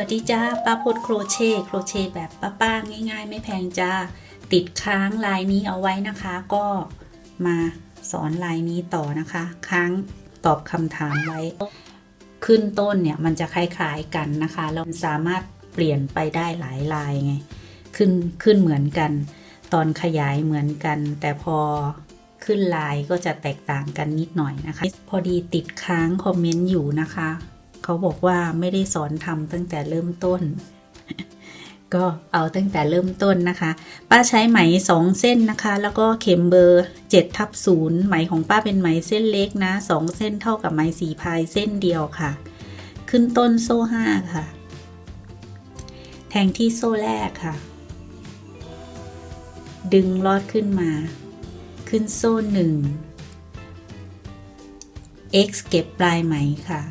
วัสดีจ้าป้าพดโครเช่ต์โครเช่ต์แบบป้าๆง่าย ๆ ไม่แพงจ้าติดค้างลายนี้เอาไว้นะคะ ก็มาสอนลายนี้ต่อนะคะ ค้างตอบคำถามไว้ ขึ้นต้นเนี่ยมันจะคล้ายๆกันนะคะเราสามารถเปลี่ยนไปได้หลายลายไงขึ้นขึ้นเหมือนกัน ตอนขยายเหมือนกัน แต่พอขึ้นลายก็จะแตกต่างกันนิดหน่อยนะคะ พอดีติดค้างคอมเมนต์อยู่นะคะ เขาบอกว่าไม่ได้สอนทำตั้งแต่เริ่มต้น ก็เอาตั้งแต่เริ่มต้นนะคะ ป้าใช้ไหมสองเส้นนะคะ แล้วก็เข็มเบอร์7ทับศูนย์ไหมของป้าเป็นไหมเส้นเล็กนะสองเส้นเท่ากับไหมสีพายเส้นเดียวค่ะ ขึ้นต้นโซ่ห้าค่ะ แทงที่โซ่แรกค่ะ ดึงลอดขึ้นมา ขึ้นโซ่หนึ่ง x เก็บปลายไหมค่ะ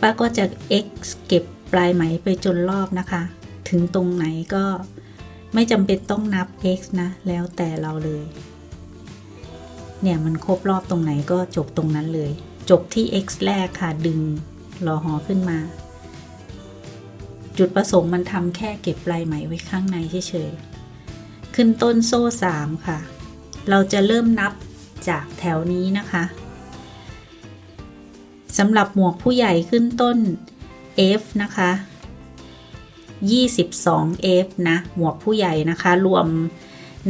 ป้าก็จะ x เก็บปลายไหมไปจนรอบนะคะ ถึงตรงไหนก็ไม่จำเป็นต้องนับ x นะ แล้วแต่เราเลย เนี่ยมันครบรอบตรงไหนก็จบตรงนั้นเลย จบที่ x แรกค่ะดึงรอหอขึ้นมา จุดประสงค์มันทำแค่เก็บปลายไหมไว้ข้างในเฉยๆ ขึ้นต้นโซ่ 3 ค่ะ เราจะเริ่มนับจากแถวนี้นะคะ สำหรับหมวกผู้ใหญ่ขึ้นต้น F นะคะ 22 F นะ หมวกผู้ใหญ่นะคะ รวม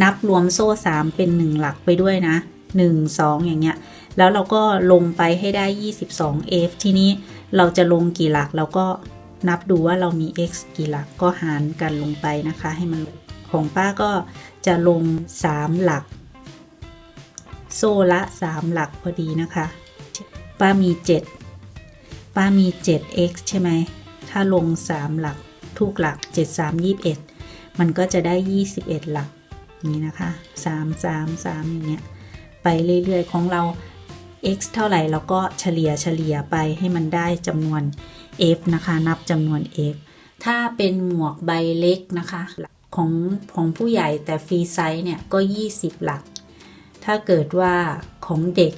นับรวมโซ่ 3 เป็น 1 หลักไปด้วยนะ 1 2 อย่างเงี้ย แล้วเราก็ลงไปให้ได้ 22 F ทีนี้เราจะลงกี่หลักเราก็นับดูว่าเรามี x กี่หลักก็หารกันลงไปนะคะ ให้มันของป้าก็จะลง 3 หลัก โซ่ละ 3 หลักพอดีนะคะ ป้ามี 7 ป้ามี 7x ใช่ไหม ถ้าลง 3 หลัก ทุกหลัก 7 3 21 มันก็จะได้ 21 หลักอย่างนี้นะคะ 3 3 3 อย่างเงี้ย ไปเรื่อยๆ ของเรา x เท่าไหร่เราก็เฉลี่ยเฉลี่ยไปให้มันได้จำนวน f นะคะ นับจำนวน f ถ้าเป็นหมวกใบเล็กนะคะของของผู้ใหญ่แต่ฟรีไซส์เนี่ยก็ 20 หลัก ถ้าเกิดว่าของเด็ก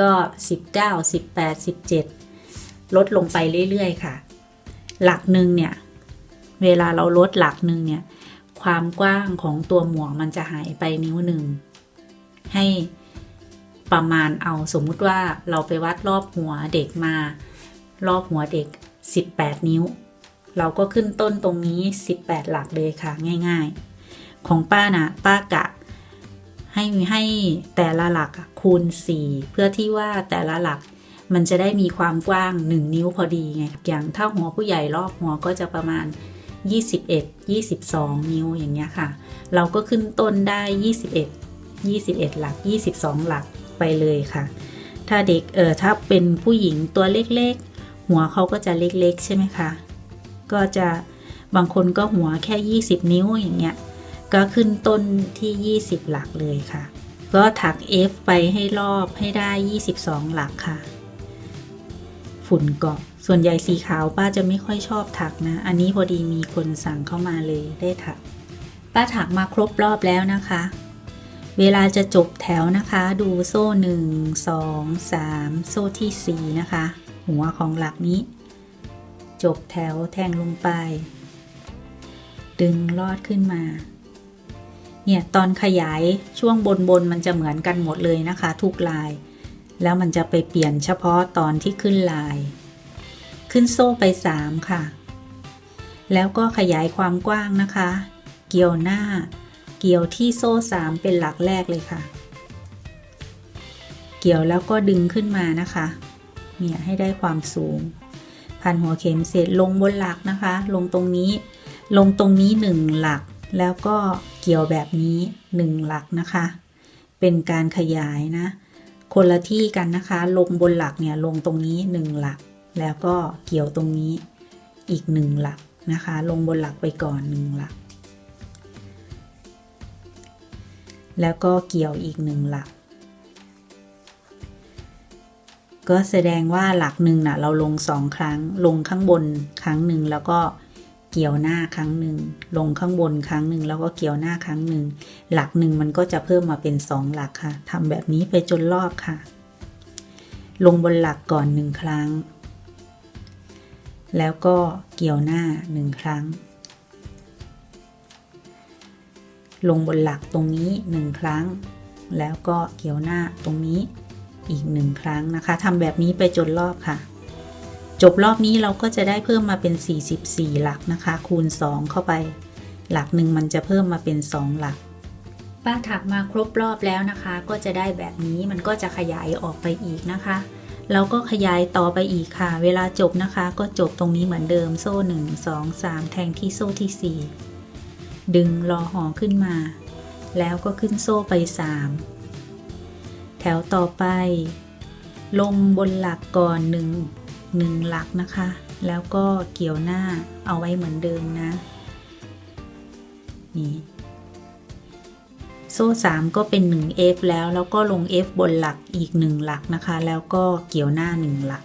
ก็ 19 18 17 ลดลงไปเรื่อยๆ ค่ะ หลักหนึ่งเนี่ย เวลาเราลดหลักหนึ่งเนี่ย ความกว้างของตัวหมวกมันจะหายไปนิ้วหนึ่ง ให้ประมาณเอาสมมุติว่าเราไปวัดรอบหัวเด็กมา รอบหัวเด็ก 18 นิ้ว เราก็ขึ้นต้นตรงนี้ 18 หลักเลยค่ะง่าย ๆ ของป้านะป้ากะ ให้ให้แต่ละหลักคูณ 4 เพื่อที่ว่าแต่ละหลักมันจะได้มีความกว้าง 1 นิ้วพอดีไง อย่างถ้าหัวผู้ใหญ่รอบหัวก็จะประมาณ 21 22 นิ้วอย่างเงี้ยค่ะ เราก็ขึ้นต้นได้ 21 21 หลัก 22 หลักไปเลยค่ะ ถ้าเด็กเออถ้าเป็นผู้หญิงตัวเล็กๆ หัวเขาก็จะเล็กๆ ใช่ไหมคะ ก็จะบางคนก็หัวแค่ 20 นิ้วอย่างเงี้ย ก็ขึ้นต้นที่ 20 หลักเลยค่ะ ก็ถัก F ไปให้รอบให้ได้ 22 หลักค่ะ ฝุ่นเกาะ ส่วนใหญ่สีขาวป้าจะไม่ค่อยชอบถักนะ อันนี้พอดีมีคนสั่งเข้ามาเลยได้ถัก ป้าถักมาครบรอบแล้วนะคะ เวลาจะจบแถวนะคะ ดูโซ่ 1 2 3 โซ่ที่ 4 นะคะ หัวของหลักนี้ จบแถวแทงลงไป ดึงลอดขึ้นมา เนี่ยตอนขยายช่วงบนบนมันจะเหมือนกันหมดเลยนะคะ ทุกลาย แล้วมันจะไปเปลี่ยนเฉพาะตอนที่ขึ้นลาย ขึ้นโซ่ไป 3 ค่ะ แล้วก็ขยายความกว้างนะคะ เกี่ยวหน้า เกี่ยวที่โซ่ 3 เป็นหลักแรกเลยค่ะ เกี่ยวแล้วก็ดึงขึ้นมานะคะเนี่ยให้ได้ความสูง พันหัวเข็มเสร็จลงบนหลักนะคะ ลงตรงนี้ลงตรงนี้ 1 หลักแล้วก็ เกี่ยวแบบนี้1หลักนะคะ เป็นการขยายนะ คนละที่กันนะคะ ลงบนหลักเนี่ยลงตรงนี้1หลัก แล้วก็เกี่ยวตรงนี้อีก1หลักนะคะ ลงบนหลักไปก่อน1หลัก แล้วก็เกี่ยวอีก1หลัก ก็แสดงว่าหลักหนึ่งนะเราลงสองครั้ง ลงข้างบนครั้งหนึ่งแล้วก็ เกี่ยวหน้าครั้งหนึ่งลงข้างบนครั้งหนึ่งแล้วก็เกี่ยวหน้าครั้งหนึ่งหลักหนึ่งมันก็จะเพิ่มมาเป็นสองหลักค่ะทำแบบนี้ไปจนรอบค่ะ ลงบนหลักก่อนหนึ่งครั้ง แล้วก็เกี่ยวหน้าหนึ่งครั้ง ลงบนหลักตรงนี้หนึ่งครั้ง แล้วก็เกี่ยวหน้าตรงนี้อีกหนึ่งครั้งนะคะทำแบบนี้ไปจนรอบค่ะ จบรอบนี้เราก็จะได้เพิ่มมาเป็น 44 หลักนะคะ คูณ 2 เข้าไป หลักหนึ่งมันจะเพิ่มมาเป็น 2 หลัก ป้าถักมาครบรอบแล้วนะคะ ก็จะได้แบบนี้มันก็จะขยายออกไปอีกนะคะเราก็ขยายต่อไปอีกค่ะ เวลาจบนะคะ ก็จบตรงนี้เหมือนเดิมโซ่ 1 2 3 แทงที่โซ่ที่ 4 ดึงรอห่อขึ้นมา แล้วก็ขึ้นโซ่ไป 3 แถวต่อไป ลงบนหลักก่อน 1 1 หลักนะคะ แล้วก็เกี่ยวหน้าเอาไว้เหมือนเดิมนะ นี่ โซ่ 3 ก็เป็น 1 F แล้ว แล้วก็ลง F บนหลักอีก 1 หลักนะคะ แล้วก็เกี่ยวหน้า 1 หลัก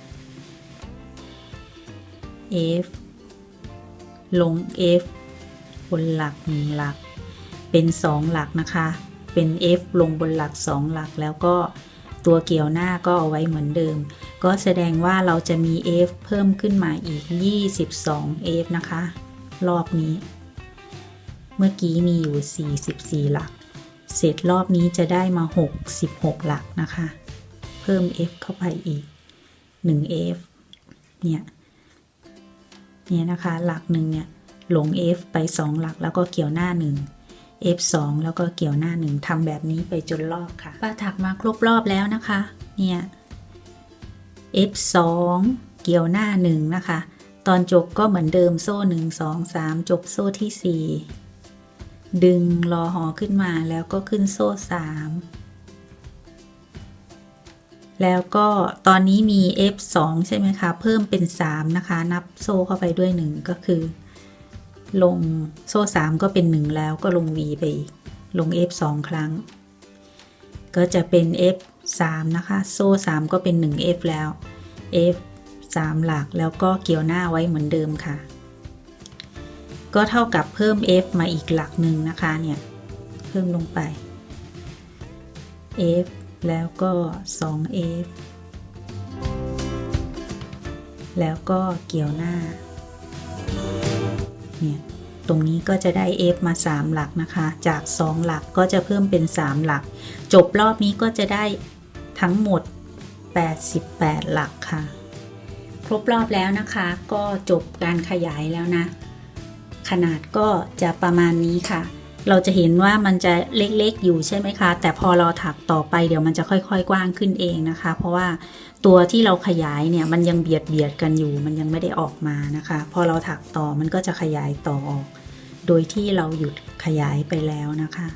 F ลง F บนหลัก 1 หลัก เป็น 2 หลักนะคะ เป็น F ลงบนหลัก 2 หลัก แล้วก็ ตัวเกี่ยวหน้าก็เอาไว้เหมือนเดิม ก็แสดงว่าเราจะมี F เพิ่มขึ้นมาอีก 22 F นะคะ รอบนี้ เมื่อกี้มีอยู่ 44 หลัก เสร็จรอบนี้จะได้มา 66 หลักนะคะ เพิ่ม F เข้าไปอีก 1 F เนี่ย เนี่ยนะคะ หลักหนึ่งเนี่ย หลง F ไป 2 หลักแล้วก็เกี่ยวหน้า 1 F2 แล้วก็เกี่ยวหน้า1ทำแบบนี้ไปจนรอบค่ะ ป้าถักมาครบรอบแล้วนะคะ เนี่ย F2 เกี่ยวหน้า1นะคะ ตอนจบก็เหมือนเดิมโซ่ 1 2 3 จบโซ่ที่ 4 ดึงรอหอขึ้นมาแล้วก็ขึ้นโซ่ 3 แล้วก็ตอนนี้มี F2 ใช่ไหมคะ เพิ่มเป็น 3 นะคะ นับโซ่เข้าไปด้วย 1 ก็คือ ลงโซ่ 3 ก็เป็น 1 แล้วก็ลง V ไปอีก ลง F 2 ครั้ง ก็จะเป็น F 3นะคะ โซ่ 3 ก็เป็น 1 F แล้ว F 3 หลักแล้วก็เกี่ยวหน้าไว้เหมือนเดิมค่ะ ก็เท่ากับเพิ่ม F มาอีกหลักหนึ่งนะคะเนี่ย เพิ่มลงไป F แล้วก็ 2 F แล้วก็เกี่ยวหน้า เนี่ยตรงนี้ก็จะได้ F มา 3 หลักนะคะ จาก 2 หลักก็จะเพิ่มเป็น 3 หลัก จบรอบนี้ก็จะได้ทั้งหมด 88 หลักค่ะ ครบรอบแล้วนะคะ ก็จบการขยายแล้วนะ ขนาดก็จะประมาณนี้ค่ะ เราจะเห็นว่ามันจะเล็กๆอยู่ใช่ไหมคะ แต่พอเราถักต่อไปเดี๋ยวมันจะค่อยๆ กว้างขึ้นเองนะคะ เพราะว่าตัวที่เราขยายเนี่ยมันยังเบียดเบียดกันอยู่ มันยังไม่ได้ออกมานะคะ พอเราถักต่อมันก็จะขยายต่อออก โดยที่เราหยุดขยายไปแล้วนะคะ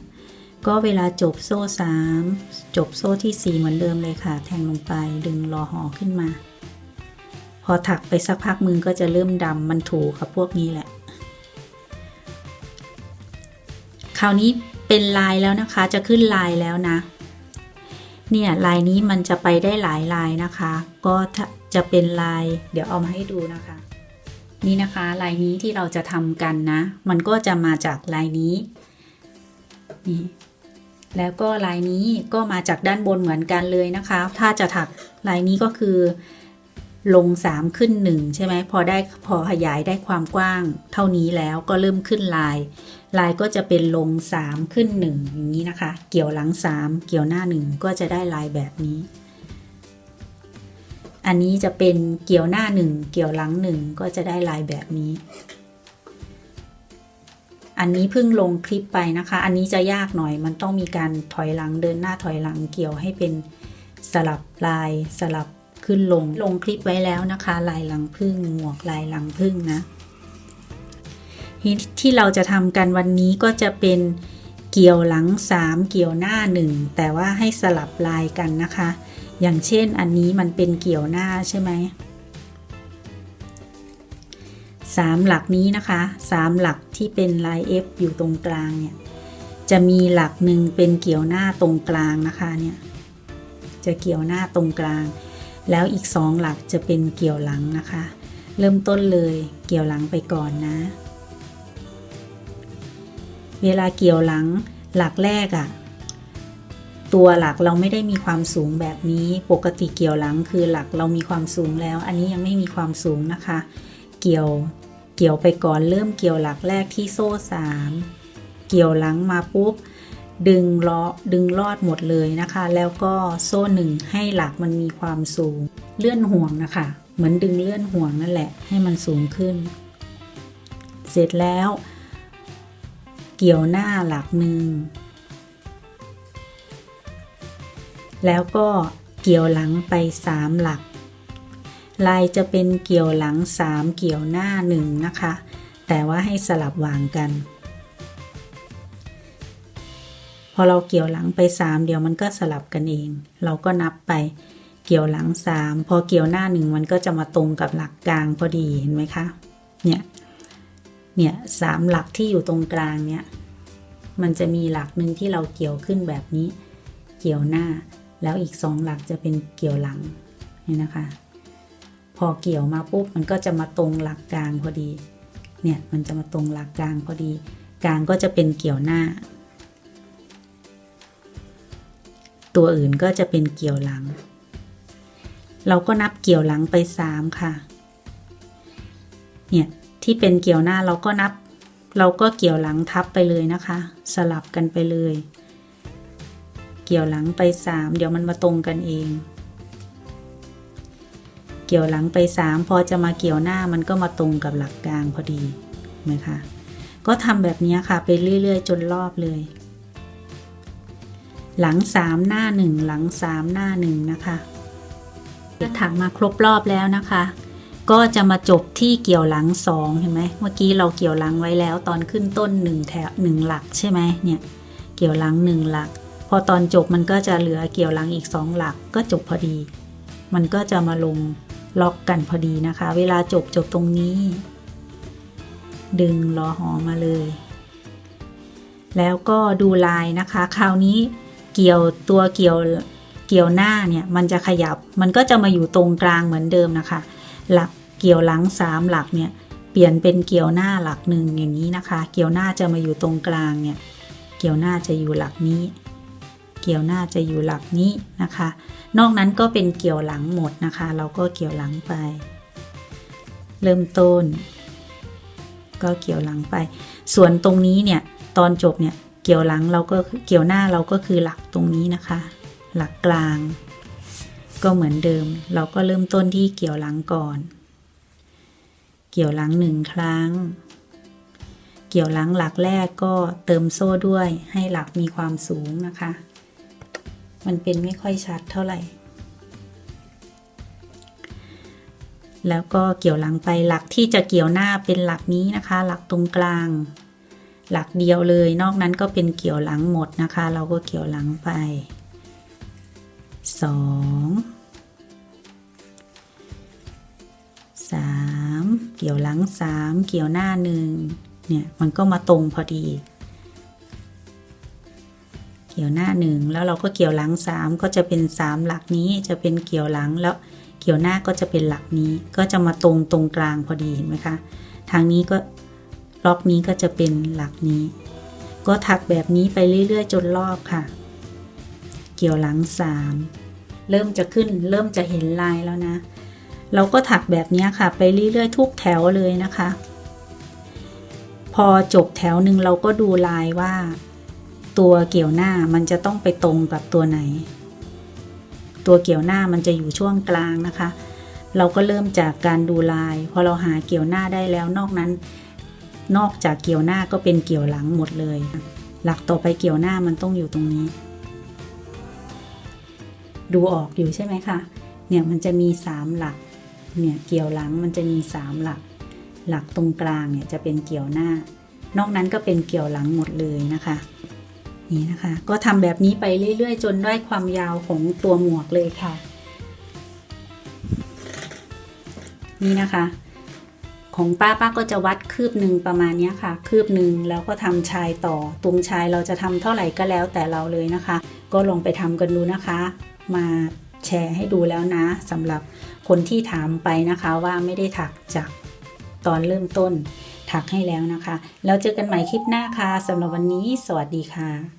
ก็เวลาจบโซ่ 3 จบโซ่ที่ 4 เหมือนเดิมเลยค่ะ แทงลงไปดึงรอหอขึ้นมา พอถักไปสักพักมือก็จะเริ่มดำมันถูกกับพวกนี้แหละ คราวนี้เป็นลายแล้วนะคะ จะขึ้นลายแล้วนะ เนี่ยลายนี้มันจะไปได้หลายลายนะคะ ก็จะเป็นลาย เดี๋ยวเอามาให้ดูนะคะ นี่นะคะลายนี้ที่เราจะทำกันนะ มันก็จะมาจากลายนี้ นี่แล้วก็ลายนี้ก็มาจากด้านบนเหมือนกันเลยนะคะ ถ้าจะถักลายนี้ก็คือ ลง 3 ขึ้น 1 ใช่ไหมพอได้พอขยายได้ความกว้าง เท่านี้แล้วก็เริ่มขึ้นลาย ลายก็จะเป็นลง 3 ขึ้น 1 อย่างนี้นะคะ เกี่ยวหลัง 3 เกี่ยวหน้า 1 ก็จะได้ลายแบบนี้ อันนี้จะเป็นเกี่ยวหน้า 1 เกี่ยวหลัง 1 ก็จะได้ลายแบบนี้ อันนี้เพิ่งลงคลิปไปนะคะ อันนี้จะยากหน่อยมันต้องมีการถอยหลังเดินหน้าถอยหลังเกี่ยวให้เป็นสลับลายสลับ ขึ้นลงลงคลิปไว้แล้วนะคะ ลายหลังพึ่งหมวกลายหลังพึ่งนะที่เราจะทำกันวันนี้ก็จะเป็นเกี่ยวหลัง 3 เกี่ยวหน้า 1 แต่ว่าให้สลับลายกันนะคะ อย่างเช่นอันนี้มันเป็นเกี่ยวหน้าใช่ไหมสามหลักนี้นะคะสามหลักที่เป็นลาย F อยู่ตรงกลางเนี่ยจะมีหลักหนึ่งเป็นเกี่ยวหน้าตรงกลางนะคะเนี่ยจะเกี่ยวหน้าตรงกลาง แล้วอีกสองหลักจะเป็นเกี่ยวหลังนะคะ เริ่มต้นเลยเกี่ยวหลังไปก่อนนะ เวลาเกี่ยวหลังหลักแรกอะ่ะ ตัวหลักเราไม่ได้มีความสูงแบบนี้ ปกติเกี่ยวหลังคือหลักเรามีความสูงแล้ว อันนี้ยังไม่มีความสูงนะคะ เกี่ยวเกี่ยวไปก่อนเริ่มเกี่ยวหลักแรกที่โซ่สามเกี่ยวหลังมาปุ๊บ ดึงล้อดึงลอดหมดเลยนะคะ แล้วก็โซ่หนึ่งให้หลักมันมีความสูง เลื่อนห่วงนะคะ เหมือนดึงเลื่อนห่วงนั่นแหละ ให้มันสูงขึ้น เสร็จแล้ว เกี่ยวหน้าหลักหนึ่งแล้วก็เกี่ยวหลังไปสามหลัก ลายจะเป็นเกี่ยวหลังสามเกี่ยวหน้าหนึ่งนะคะ แต่ว่าให้สลับวางกัน พอเราเกี่ยวหลังไปสามเดี๋ยวมันก็สลับกันเอง เราก็นับไปเกี่ยวหลังสามพอเกี่ยวหน้าหนึ่งมันก็จะมาตรงกับหลักกลางพอดีเห็นไหมคะ เนี่ย เนี่ยสามหลักที่อยู่ตรงกลางเนี่ย มันจะมีหลักหนึ่งที่เราเกี่ยวขึ้นแบบนี้ เกี่ยวหน้า แล้วอีกสองหลักจะเป็นเกี่ยวหลังนี่นะคะ พอเกี่ยวมาปุ๊บมันก็จะมาตรงหลักกลางพอดี เนี่ยมันจะมาตรงหลักกลางพอดี กลางก็จะเป็นเกี่ยวหน้า ตัวอื่นก็จะเป็นเกี่ยวหลัง เราก็นับเกี่ยวหลังไปสามค่ะ เนี่ย ที่เป็นเกี่ยวหน้าเราก็นับ เราก็เกี่ยวหลังทับไปเลยนะคะ สลับกันไปเลย เกี่ยวหลังไปสามเดี๋ยวมันมาตรงกันเอง เกี่ยวหลังไปสามพอจะมาเกี่ยวหน้ามันก็มาตรงกับหลักกลางพอดีไหมคะก็ทำแบบนี้ค่ะไปเรื่อย ๆ จนรอบเลย หลังสามหน้าหนึ่งหลังสามหน้าหนึ่งนะคะถักมาครบรอบแล้วนะคะ ก็จะมาจบที่เกี่ยวหลังสองเห็นไหมเมื่อกี้เราเกี่ยวหลังไว้แล้วตอนขึ้นต้นหนึ่งแถวหนึ่งหลักใช่ไหมเนี่ยเกี่ยวหลังหนึ่งหลัก พอตอนจบมันก็จะเหลือเกี่ยวหลังอีกสองหลักก็จบพอดี มันก็จะมาลงล็อกกันพอดีนะคะ เวลาจบจบตรงนี้ ดึงล้อหอมาเลย แล้วก็ดูลายนะคะ คราวนี้ เกี่ยวตัวเกี่ยวเกี่ยวหน้าเนี่ยมันจะขยับมันก็จะมาอยู่ตรงกลางเหมือนเดิมนะคะ หลักเกี่ยวหลังสามหลักเนี่ยเปลี่ยนเป็นเกี่ยวหน้าหลักหนึ่งอย่างนี้นะคะ เกี่ยวหน้าจะมาอยู่ตรงกลางเนี่ยเกี่ยวหน้าจะอยู่หลักนี้ เกี่ยวหน้าจะอยู่หลักนี้นะคะ นอกนั้นก็เป็นเกี่ยวหลังหมดนะคะ เราก็เกี่ยวหลังไป เริ่มต้น ก็เกี่ยวหลังไป ส่วนตรงนี้เนี่ยตอนจบเนี่ย เกี่ยวหลังเราก็เกี่ยวหน้าเราก็คือหลักตรงนี้นะคะ หลักกลาง ก็เหมือนเดิม เราก็เริ่มต้นที่เกี่ยวหลังก่อน เกี่ยวหลังหนึ่งครั้ง เกี่ยวหลังหลักแรกก็เติมโซ่ด้วยให้หลักมีความสูงนะคะ มันเป็นไม่ค่อยชัดเท่าไหร่แล้วก็เกี่ยวหลังไปหลักที่จะเกี่ยวหน้าเป็นหลักนี้นะคะ หลักตรงกลาง หลักเดียวเลย นอกนั้นก็เป็นเกี่ยวหลังหมดนะคะ เราก็เกี่ยวหลังไปสองสามเกี่ยวหลังสามเกี่ยวหน้าหนึ่งเนี่ยมันก็มาตรงพอดี เกี่ยวหน้าหนึ่งแล้วเราก็เกี่ยวหลังสามก็จะเป็นสามหลักนี้จะเป็นเกี่ยวหลังแล้วเกี่ยวหน้าก็จะเป็นหลักนี้ก็จะมาตรงตรงกลางพอดีเห็นไหมคะทางนี้ก็ ล็อกนี้ก็จะเป็นหลักนี้ ก็ถักแบบนี้ไปเรื่อยๆ จนรอบค่ะ เกี่ยวหลังสามเริ่มจะขึ้น เริ่มจะเห็นลายแล้วนะ เราก็ถักแบบนี้ค่ะ ไปเรื่อยๆ ทุกแถวเลยนะคะ พอจบแถวหนึ่งเราก็ดูลายว่า ตัวเกี่ยวหน้ามันจะต้องไปตรงกับตัวไหน ตัวเกี่ยวหน้ามันจะอยู่ช่วงกลางนะคะ เราก็เริ่มจากการดูลาย พอเราหาเกี่ยวหน้าได้แล้วนอกนั้น นอกจากเกี่ยวหน้าก็เป็นเกี่ยวหลังหมดเลย หลักต่อไปเกี่ยวหน้ามันต้องอยู่ตรงนี้ ดูออกอยู่ใช่ไหมคะ เนี่ยมันจะมีสามหลัก เนี่ยเกี่ยวหลังมันจะมีสามหลัก หลักตรงกลางเนี่ยจะเป็นเกี่ยวหน้า นอกนั้นก็เป็นเกี่ยวหลังหมดเลยนะคะ นี่นะคะ ก็ทำแบบนี้ไปเรื่อยๆ จนได้ความยาวของตัวหมวกเลยค่ะ นี่นะคะ ของป้าป้าก็จะวัดคืบหนึ่งประมาณนี้ค่ะ คืบหนึ่งแล้วก็ทำชายต่อตรงชายเราจะทำเท่าไหร่ก็แล้วแต่เราเลยนะคะ ก็ลองไปทำกันดูนะคะ มาแชร์ให้ดูแล้วนะสำหรับคนที่ถามไปนะคะว่าไม่ได้ถักจากตอนเริ่มต้นถักให้แล้วนะคะ แล้วเจอกันใหม่คลิปหน้าค่ะสำหรับวันนี้ สวัสดีค่ะ